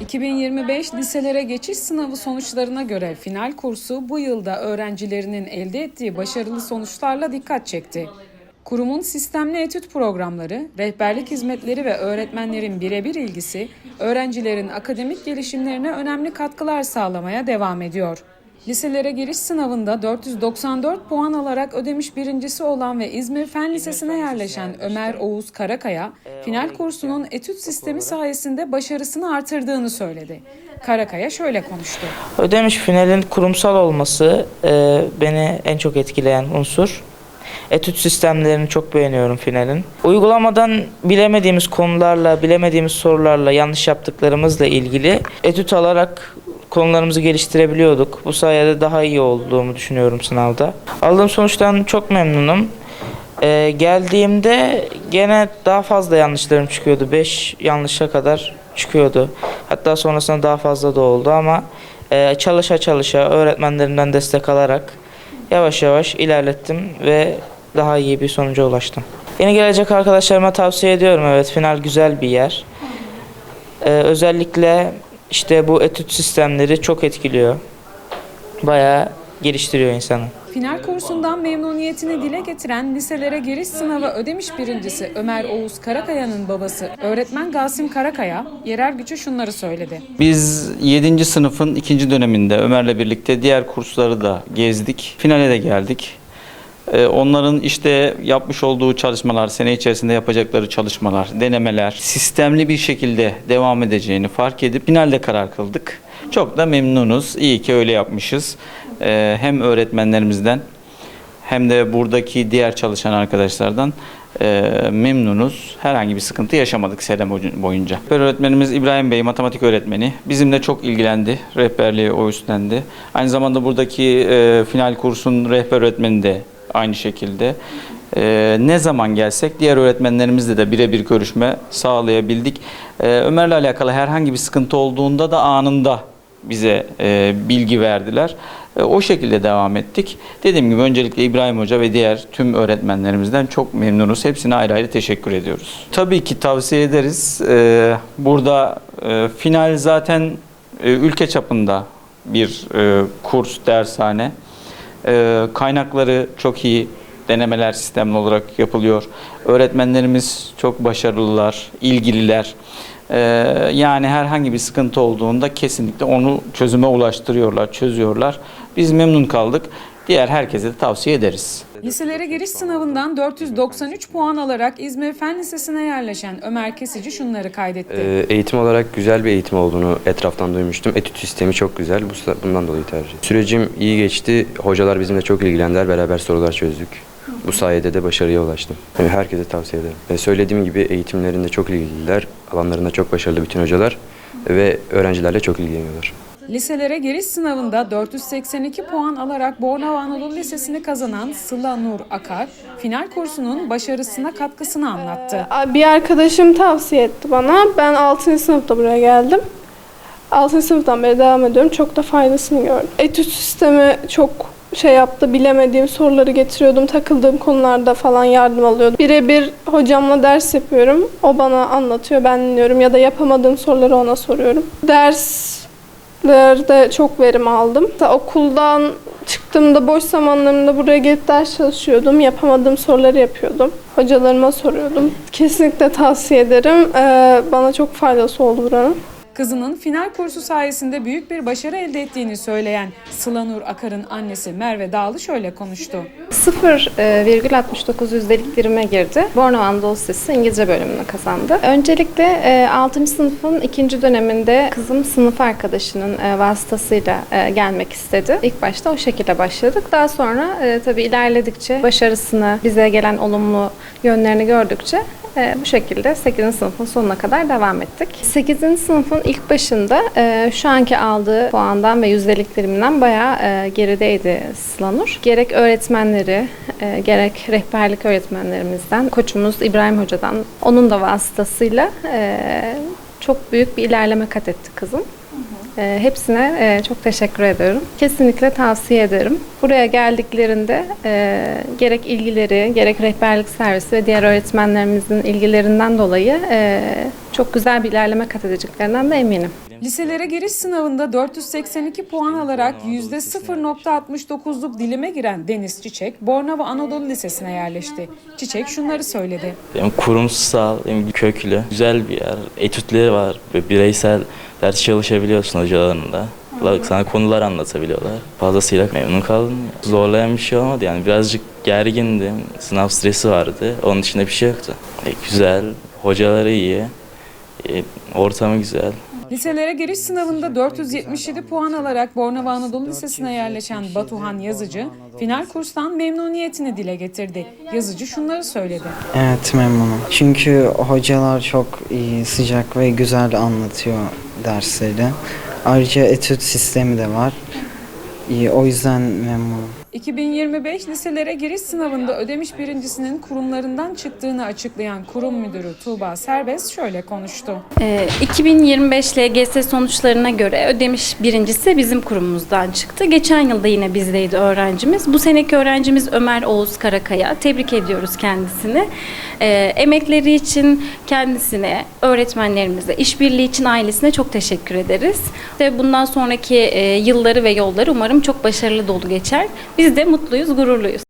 2025 liselere geçiş sınavı sonuçlarına göre final kursu bu yılda öğrencilerinin elde ettiği başarılı sonuçlarla dikkat çekti. Kurumun sistemli etüt programları, rehberlik hizmetleri ve öğretmenlerin birebir ilgisi öğrencilerin akademik gelişimlerine önemli katkılar sağlamaya devam ediyor. Liselere giriş sınavında 494 puan alarak ödemiş birincisi olan ve İzmir Fen Lisesi'ne yerleşen Ömer Oğuz Karakaya, final kursunun etüt sistemi sayesinde başarısını artırdığını söyledi. Karakaya şöyle konuştu. Ödemiş finalin kurumsal olması e, beni en çok etkileyen unsur. Etüt sistemlerini çok beğeniyorum finalin. Uygulamadan bilemediğimiz konularla, bilemediğimiz sorularla, yanlış yaptıklarımızla ilgili etüt alarak konularımızı geliştirebiliyorduk. Bu sayede daha iyi olduğumu düşünüyorum sınavda. Aldığım sonuçtan çok memnunum. Ee, geldiğimde gene daha fazla yanlışlarım çıkıyordu. 5 yanlışa kadar çıkıyordu. Hatta sonrasında daha fazla da oldu ama e, çalışa çalışa öğretmenlerimden destek alarak yavaş yavaş ilerlettim ve daha iyi bir sonuca ulaştım. Yeni gelecek arkadaşlarıma tavsiye ediyorum. Evet final güzel bir yer. Ee, özellikle işte bu etüt sistemleri çok etkiliyor. Bayağı geliştiriyor insanı. Final kursundan memnuniyetini dile getiren liselere giriş sınavı ödemiş birincisi Ömer Oğuz Karakaya'nın babası öğretmen Gasim Karakaya, yerel gücü şunları söyledi. Biz 7. sınıfın ikinci döneminde Ömer'le birlikte diğer kursları da gezdik. Finale de geldik. Ee, Onların işte yapmış olduğu çalışmalar, sene içerisinde yapacakları çalışmalar, denemeler sistemli bir şekilde devam edeceğini fark edip finalde karar kıldık. Çok da memnunuz. İyi ki öyle yapmışız. Ee, Hem öğretmenlerimizden hem de buradaki diğer çalışan arkadaşlardan e, memnunuz. Herhangi bir sıkıntı yaşamadık sene boyu- boyunca. Rehber öğretmenimiz İbrahim Bey, matematik öğretmeni. Bizimle çok ilgilendi. Rehberliği o üstlendi. Aynı zamanda buradaki final kursun rehber öğretmeni de aynı şekilde. E, ne zaman gelsek diğer öğretmenlerimizle de birebir görüşme sağlayabildik. E, Ömer'le alakalı herhangi bir sıkıntı olduğunda da anında bize e, bilgi verdiler. E, o şekilde devam ettik. Dediğim gibi öncelikle İbrahim Hoca ve diğer tüm öğretmenlerimizden çok memnunuz. Hepsine ayrı ayrı teşekkür ediyoruz. Tabii ki tavsiye ederiz. E, burada e, final zaten e, ülke çapında bir e, kurs, dershane. E, kaynakları çok iyi denemeler sistemli olarak yapılıyor. Öğretmenlerimiz çok başarılılar, ilgililer. Ee, yani herhangi bir sıkıntı olduğunda kesinlikle onu çözüme ulaştırıyorlar, çözüyorlar. Biz memnun kaldık. Diğer herkese de tavsiye ederiz. Liselere giriş sınavından 493 puan alarak İzmir Fen Lisesi'ne yerleşen Ömer Kesici şunları kaydetti. Ee, Eğitim olarak güzel bir eğitim olduğunu etraftan duymuştum. Etüt sistemi çok güzel. Bu bundan dolayı tercih. ettim. Sürecim iyi geçti. Hocalar bizimle çok ilgilendiler. Beraber sorular çözdük. Bu sayede de başarıya ulaştım. Yani herkese tavsiye ederim. Ve söylediğim gibi eğitimlerinde çok ilgililer. Alanlarında çok başarılı bütün hocalar ve öğrencilerle çok ilgileniyorlar. Liselere giriş sınavında 482 puan alarak Bornova Anadolu Lisesi'ni kazanan Sıla Nur Akar, final kursunun başarısına katkısını anlattı. Bir arkadaşım tavsiye etti bana. Ben 6. sınıfta buraya geldim. 6. sınıftan beri devam ediyorum. Çok da faydasını gördüm. Etüt sistemi çok şey yaptı. Bilemediğim soruları getiriyordum. Takıldığım konularda falan yardım alıyordum. Birebir hocamla ders yapıyorum. O bana anlatıyor. Ben dinliyorum. Ya da yapamadığım soruları ona soruyorum. Derslerde çok verim aldım. Hatta Okuldan çıktığımda boş zamanlarımda buraya gelip ders çalışıyordum. Yapamadığım soruları yapıyordum. Hocalarıma soruyordum. Kesinlikle tavsiye ederim. Ee, bana çok faydası oldu buranın. Kızının final kursu sayesinde büyük bir başarı elde ettiğini söyleyen Sıla Nur Akar'ın annesi Merve Dağlı şöyle konuştu. 0,69 yüzdelik birime girdi. Bornova Anadolu İngilizce bölümünü kazandı. Öncelikle e, 6. sınıfın ikinci döneminde kızım sınıf arkadaşının e, vasıtasıyla e, gelmek istedi. İlk başta o şekilde başladık. Daha sonra e, tabii ilerledikçe başarısını, bize gelen olumlu yönlerini gördükçe e, bu şekilde 8. sınıfın sonuna kadar devam ettik. 8. sınıfın ilk başında e, şu anki aldığı puandan ve yüzdelik diliminden bayağı e, gerideydi Slanur. Gerek öğretmenleri, e, gerek rehberlik öğretmenlerimizden, koçumuz İbrahim Hoca'dan, onun da vasıtasıyla e, çok büyük bir ilerleme kat etti kızım. E, hepsine e, çok teşekkür ediyorum. Kesinlikle tavsiye ederim. Buraya geldiklerinde e, gerek ilgileri, gerek rehberlik servisi ve diğer öğretmenlerimizin ilgilerinden dolayı e, çok güzel bir ilerleme kat edeceklerinden de eminim. Liselere giriş sınavında 482 puan alarak %0.69'luk dilime giren Deniz Çiçek, Bornova Anadolu Lisesi'ne yerleşti. Çiçek şunları söyledi. Hem kurumsal hem köklü. Güzel bir yer. Etütleri var. ve Bireysel ders çalışabiliyorsun hocalarınla. Sana konular anlatabiliyorlar. Fazlasıyla memnun kaldım. Zorlayan bir şey olmadı yani. Birazcık gergindim. Sınav stresi vardı. Onun dışında bir şey yoktu. E, güzel. Hocaları iyi. E, ortamı güzel. Liselere giriş sınavında 477 puan alarak Bornova Anadolu Lisesi'ne yerleşen Batuhan Yazıcı, final kurstan memnuniyetini dile getirdi. Yazıcı şunları söyledi. Evet memnunum. Çünkü hocalar çok iyi, sıcak ve güzel anlatıyor dersleri. Ayrıca etüt sistemi de var. İyi, o yüzden memnunum. 2025 liselere giriş sınavında ödemiş birincisinin kurumlarından çıktığını açıklayan kurum müdürü Tuğba Serbest şöyle konuştu. Ee, 2025 LGS sonuçlarına göre ödemiş birincisi bizim kurumumuzdan çıktı. Geçen yılda yine bizdeydi öğrencimiz. Bu seneki öğrencimiz Ömer Oğuz Karakaya. Tebrik ediyoruz kendisini. Ee, emekleri için kendisine, öğretmenlerimize, işbirliği için ailesine çok teşekkür ederiz. Ve bundan sonraki e, yılları ve yolları umarım çok başarılı dolu geçer. Biz de mutluyuz, gururluyuz.